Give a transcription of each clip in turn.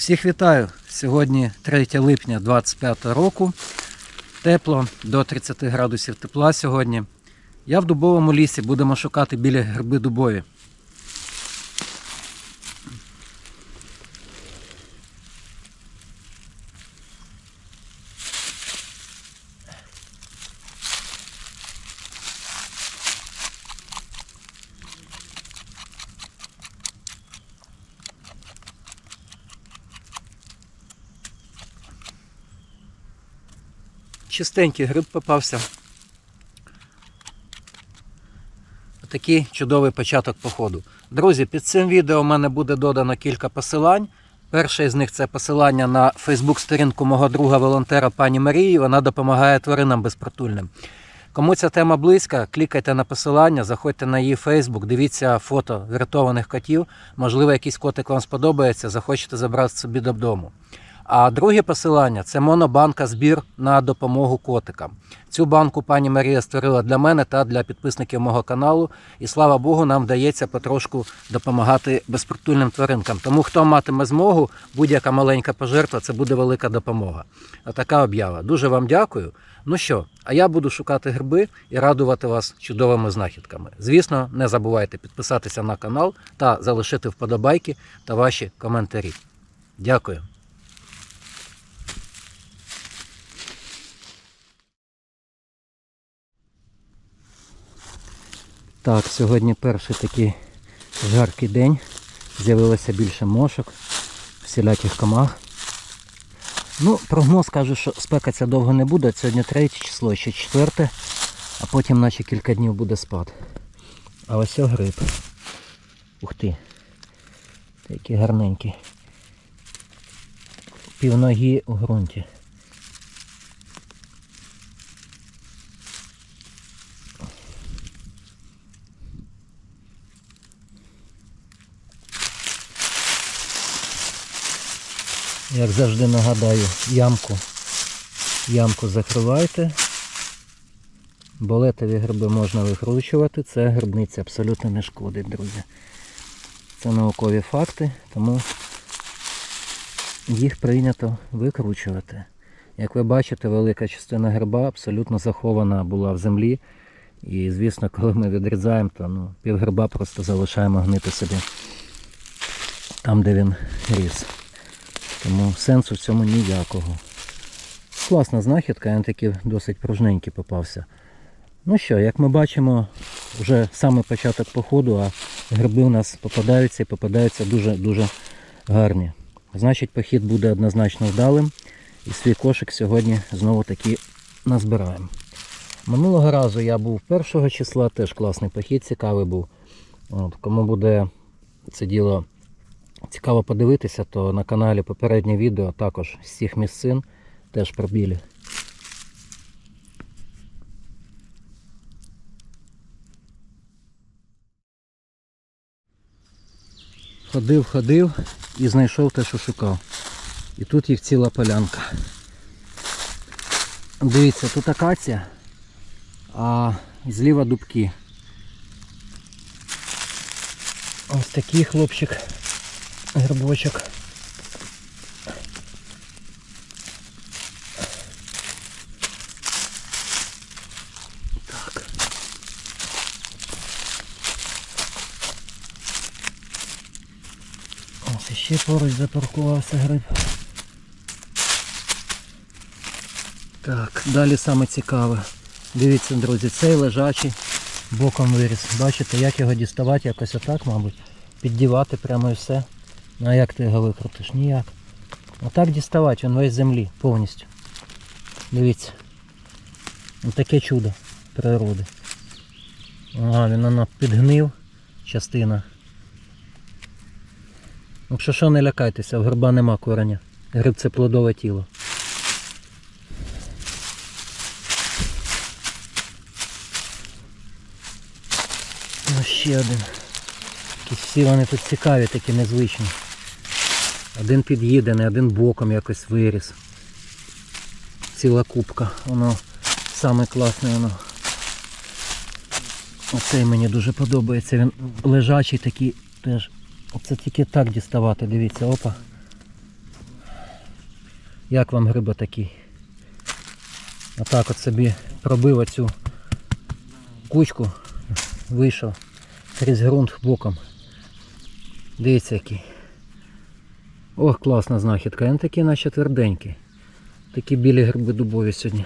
Всіх вітаю! Сьогодні 3 липня 2025 року. Тепло до 30 градусів тепла сьогодні. Я в дубовому лісі будемо шукати біля гриби дубові. Чистенький гриб попався. Такий чудовий початок походу. Друзі, під цим відео в мене буде додано кілька посилань. Перше з них це посилання на Фейсбук-сторінку мого друга волонтера пані Марії. Вона допомагає тваринам безпритульним. Кому ця тема близька, клікайте на посилання, заходьте на її Фейсбук, дивіться фото врятованих котів. Можливо, якийсь котик вам сподобається, захочете забрати собі додому. А друге посилання це монобанка збір на допомогу котикам. Цю банку пані Марія створила для мене та для підписників мого каналу. І слава Богу, нам вдається потрошку допомагати безпритульним тваринкам. Тому хто матиме змогу, будь-яка маленька пожертва це буде велика допомога. Отака об'ява. Дуже вам дякую. Ну що, а я буду шукати гриби і радувати вас чудовими знахідками. Звісно, не забувайте підписатися на канал та залишити вподобайки та ваші коментарі. Дякую. Так, сьогодні перший такий жаркий день. З'явилося більше мошок, всіляких комах. Ну, прогноз каже, що спека ця довго не буде. Сьогодні третє число, ще четверте, а потім наче кілька днів буде спад. А ось о гриб. Ух ти. Такий гарненький. Півногі у ґрунті. Як завжди нагадаю, ямку, ямку закривайте. Болетові гриби можна викручувати, це грибниця абсолютно не шкодить, друзі. Це наукові факти, тому їх прийнято викручувати. Як ви бачите, велика частина гриба абсолютно захована була в землі. І звісно, коли ми відрізаємо, то ну, пів просто залишаємо гнити собі там, де він ріс. Тому сенсу в цьому ніякого. Класна знахідка, він такий досить пружненький попався. Ну що, як ми бачимо, вже саме початок походу, а гриби у нас попадаються і попадаються дуже-дуже гарні. Значить, похід буде однозначно вдалим. І свій кошик сьогодні знову таки назбираємо. Минулого разу я був 1 числа, теж класний похід, цікавий був. От, кому буде це діло цікаво подивитися, то на каналі попереднє відео також з цих місцин теж про білі. Ходив, ходив і знайшов те, що шукав. І тут їх ціла полянка. Дивіться, тут акація, а зліва дубки. Ось такий хлопчик грибочок. Ось ще поруч запаркувався гриб. Так, далі саме цікаве. Дивіться, друзі, цей лежачий боком виріс. Бачите, як його діставати, якось отак, мабуть піддівати прямо і все. Ну а як ти його викрутиш? Ніяк. Отак діставати, він весь землі повністю. Дивіться. Таке чудо природи. Ага, він воно підгнив частина. Якщо що, не лякайтеся, в гриба нема кореня. Гриб це плодове тіло. Ось ще один. Якісь всі вони тут цікаві, такі незвичні. Один під'їдений, один боком якось виріс. Ціла кубка. Воно саме класне воно. Оцей мені дуже подобається. Він лежачий такий теж. Оце тільки так діставати, дивіться, опа. Як вам гриба такий? Отак от собі пробив оцю кучку, вийшов крізь ґрунт боком. Дивіться який. Ох, класна знахідка. Він такий наче тверденький. Такі білі гриби дубові сьогодні.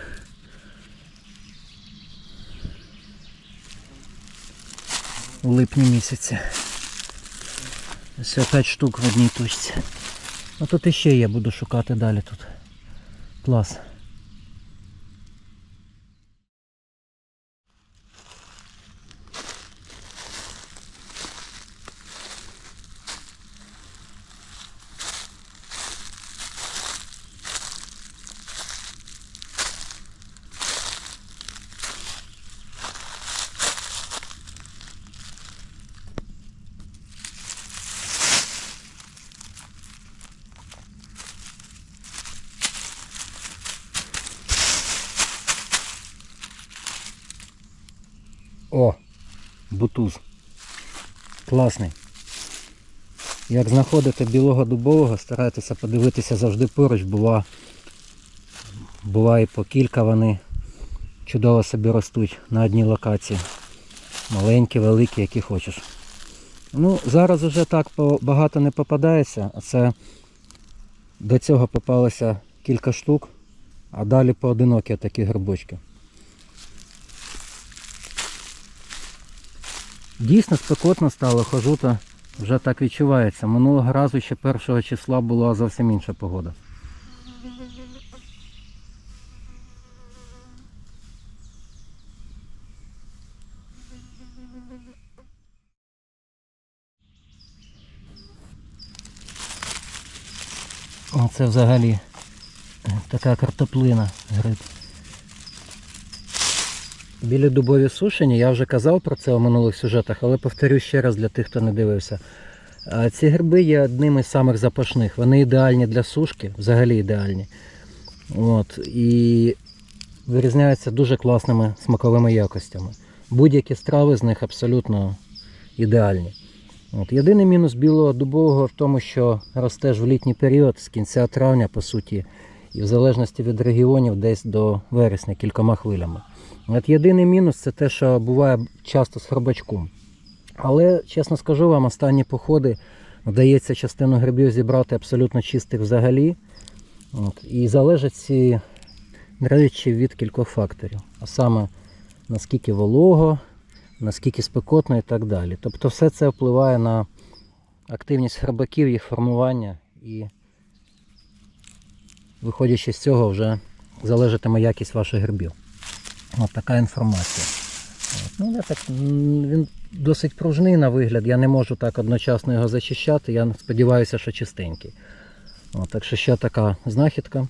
У липні місяці. Ось 5 штук в одній точці. А тут іще я буду шукати далі тут. Клас. О, бутуз. Класний. Як знаходите білого дубового, старайтеся подивитися завжди поруч, бува, буває по кілька вони чудово собі ростуть на одній локації. Маленькі, великі, які хочеш. Ну, зараз вже так багато не попадається, а це до цього попалося кілька штук, а далі поодинокі такі грибочки. Дійсно спекотно стало, хожу, то вже так відчувається. Минулого разу ще першого числа була зовсім інша погода. Оце взагалі е, така картоплина гриб. Білі дубові сушені, я вже казав про це у минулих сюжетах, але повторю ще раз для тих, хто не дивився. Ці гриби є одними з самих запашних. Вони ідеальні для сушки, взагалі ідеальні. От, і вирізняються дуже класними смаковими якостями. Будь-які страви з них абсолютно ідеальні. От, єдиний мінус білого дубового в тому, що росте ж в літній період з кінця травня, по суті, і в залежності від регіонів десь до вересня кількома хвилями. От єдиний мінус це те, що буває часто з хробачком. Але, чесно скажу вам, останні походи вдається частину грибів зібрати абсолютно чистих взагалі. От. І залежать ці речі від кількох факторів. А саме наскільки волого, наскільки спекотно і так далі. Тобто все це впливає на активність храбаків, їх формування і виходячи з цього вже залежатиме якість ваших грибів. От така інформація. От. Ну, я так, він досить пружний на вигляд, я не можу так одночасно його зачищати. Я сподіваюся, що чистенький. От, так що ще така знахідка.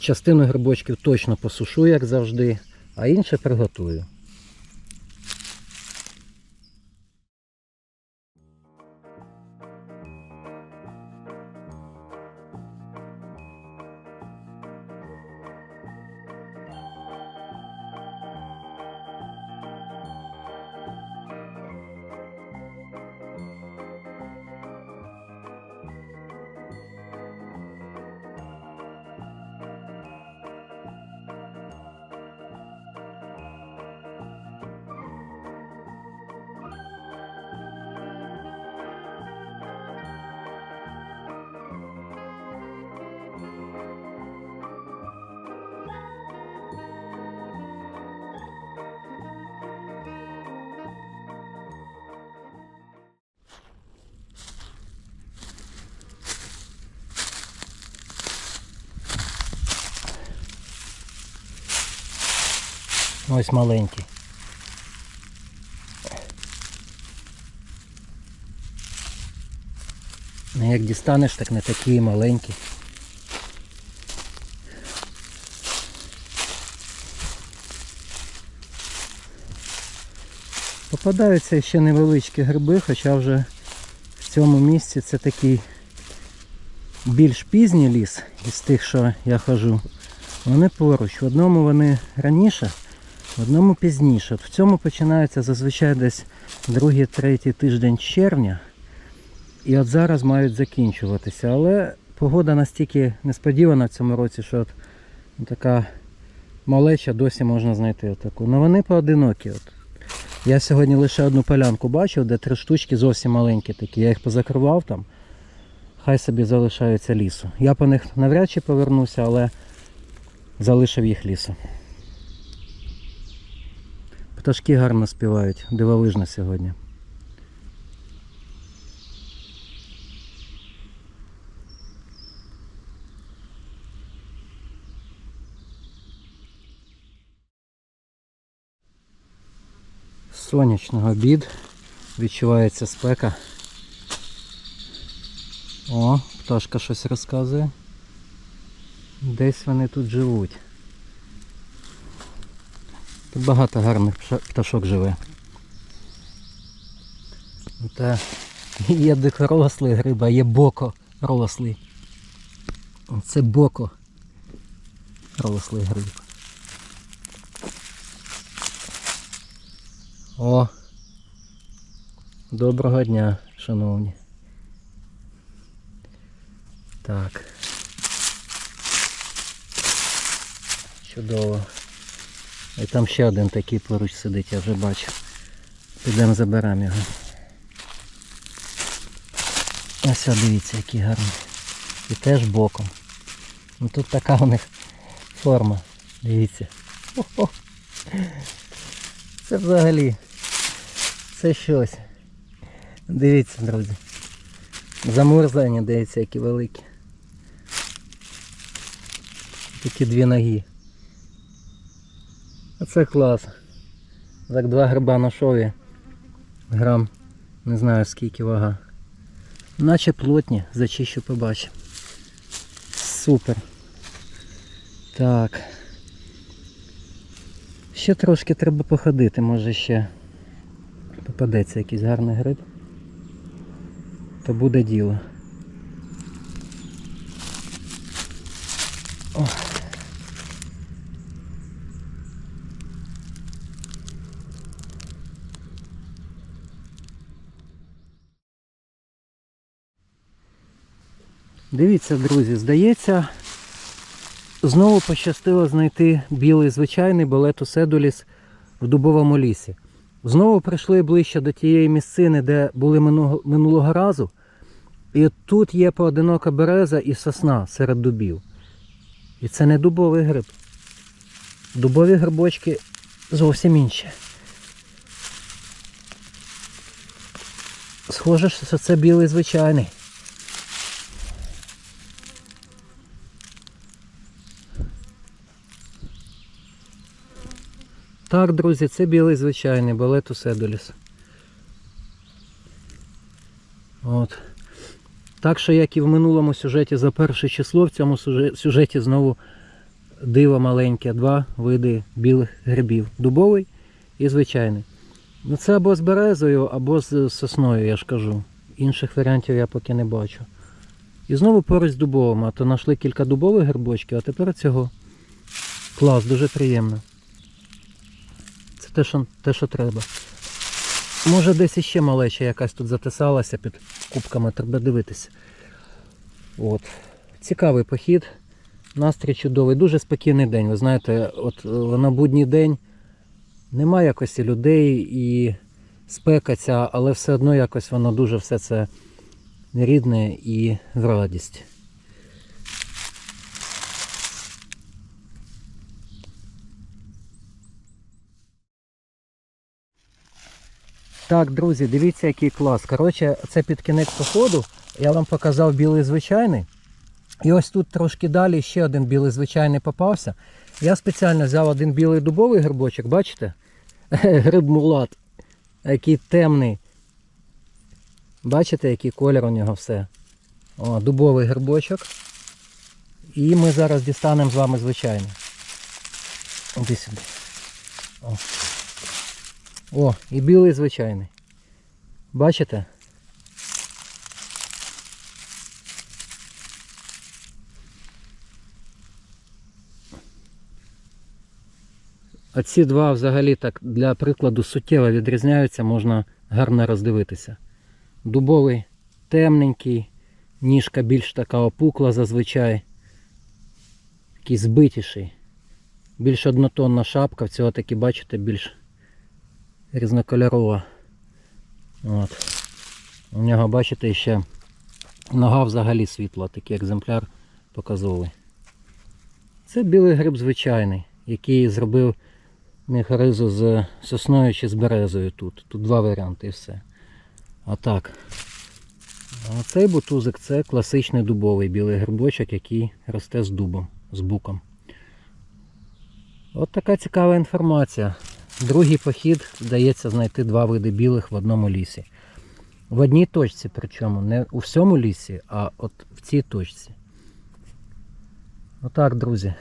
Частину грибочків точно посушу, як завжди, а інше приготую. Ось маленький. Ну, Як дістанеш, так не такий маленький. Попадаються ще невеличкі гриби, хоча вже в цьому місці це такий більш пізній ліс із тих, що я хожу. Вони поруч. В одному вони раніше, в одному пізніше. В цьому починається зазвичай десь другий-третій тиждень червня. І от зараз мають закінчуватися. Але погода настільки несподівана в цьому році, що от така малеча досі можна знайти отаку. Ну вони поодинокі. От. Я сьогодні лише одну полянку бачив, де три штучки зовсім маленькі такі. Я їх позакривав там. Хай собі залишаються лісу. Я по них навряд чи повернуся, але залишив їх лісу. Пташки гарно співають, дивовижно сьогодні. Сонячний обід. Відчувається спека. О, пташка щось розказує. Десь вони тут живуть. Тут багато гарних пташок живе. Та є дикорослий гриб, а є боко рослий. Це боко рослий гриб. О! Доброго дня, шановні. Так. Чудово. І там ще один такий поруч сидить, я вже бачу. Підемо заберемо його. Ось дивіться, який гарний. І теж боком. Ну тут така у них форма. Дивіться. Хо-хо. Це взагалі. Це щось. Дивіться, друзі. Замурзані, дивіться, які великі. Такі дві ноги. Оце клас. Так два гриба на шові. Грам, не знаю скільки вага. Наче плотні, зачищу побачу. Супер. Так. Ще трошки треба походити, може ще попадеться якийсь гарний гриб. То буде діло. Дивіться, друзі, здається, знову пощастило знайти білий звичайний болетус едуліс в дубовому лісі. Знову прийшли ближче до тієї місцини, де були минулого разу. І тут є поодинока береза і сосна серед дубів. І це не дубовий гриб. Дубові грибочки зовсім інші. Схоже, що це білий звичайний. Так, друзі, це білий звичайний балетус едоліс. От. Так що, як і в минулому сюжеті за перше число, в цьому сюжеті знову диво маленьке, два види білих грибів. Дубовий і звичайний. Ну це або з березою, або з сосною, я ж кажу. Інших варіантів я поки не бачу. І знову поруч з дубовим, а то знайшли кілька дубових грибочків, а тепер цього. Клас, дуже приємно. Те, що, те, що треба. Може десь іще малеча якась тут затисалася під кубками, треба дивитися. От. Цікавий похід. Настрій чудовий, дуже спокійний день. Ви знаєте, от е, на будній день немає якось і людей і спека ця, але все одно якось воно дуже все це рідне і в радість. Так, друзі, дивіться, який клас. Коротше, це під кінець походу. Я вам показав білий звичайний. І ось тут трошки далі ще один білий звичайний попався. Я спеціально взяв один білий дубовий грибочок, бачите? Гриб мулат, який темний. Бачите, який колір у нього все. О, дубовий грибочок. І ми зараз дістанемо з вами звичайний. Іди сюди. О, і білий звичайний. Бачите? Оці два взагалі так для прикладу суттєво відрізняються, можна гарно роздивитися. Дубовий темненький, Ніжка більш така опукла зазвичай. Такий збитіший. Більш однотонна шапка, в цього таки, бачите, більш різнокольорова. От. У нього, бачите, ще нога взагалі світла, такий екземпляр показовий. Це білий гриб звичайний, який зробив міхоризу з сосною чи з березою тут. Тут два варіанти і все. А так. А цей бутузик це класичний дубовий білий грибочок, який росте з дубом, з буком. От така цікава інформація. Другий похід вдається знайти два види білих в одному лісі. В одній точці, причому не у всьому лісі, а от в цій точці. Отак, друзі.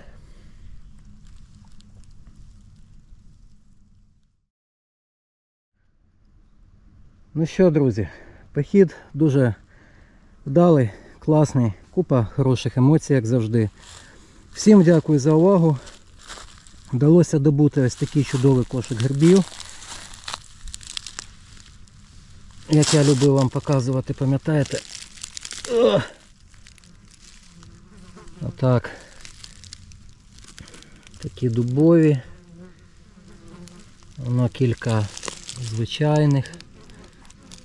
Ну що, друзі, похід дуже вдалий, класний, купа хороших емоцій, як завжди. Всім дякую за увагу. Вдалося добути ось такий чудовий кошик грибів. Як я любив вам показувати, пам'ятаєте? Отак. Такі дубові. Воно кілька звичайних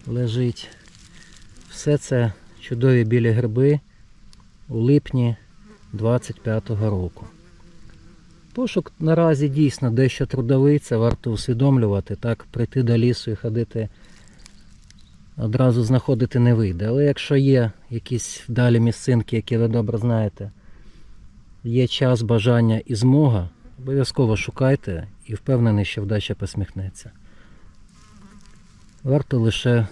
лежить. Все це чудові білі гриби у липні 25-го року. Пошук наразі дійсно дещо трудовий, це варто усвідомлювати. Так, прийти до лісу і ходити одразу знаходити не вийде. Але якщо є якісь вдалі місцинки, які ви добре знаєте, є час, бажання і змога, обов'язково шукайте і впевнений, що вдача посміхнеться. Варто лише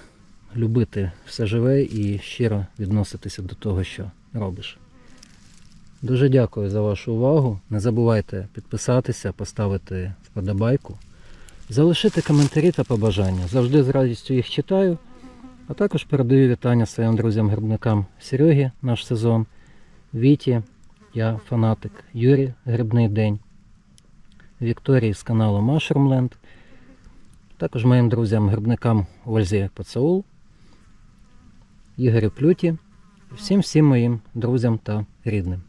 любити все живе і щиро відноситися до того, що робиш. Дуже дякую за вашу увагу. Не забувайте підписатися, поставити вподобайку, залишити коментарі та побажання. Завжди з радістю їх читаю. А також передаю вітання своїм друзям-грибникам Серегі, наш сезон, Віті, я фанатик, Юрій Грибний День, Вікторії з каналу Mushroomland, також моїм друзям-грибникам Ользі Пацаул, Ігорю Плюті, всім всім моїм друзям та рідним.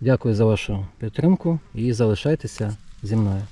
Дякую за вашу підтримку і залишайтеся зі мною.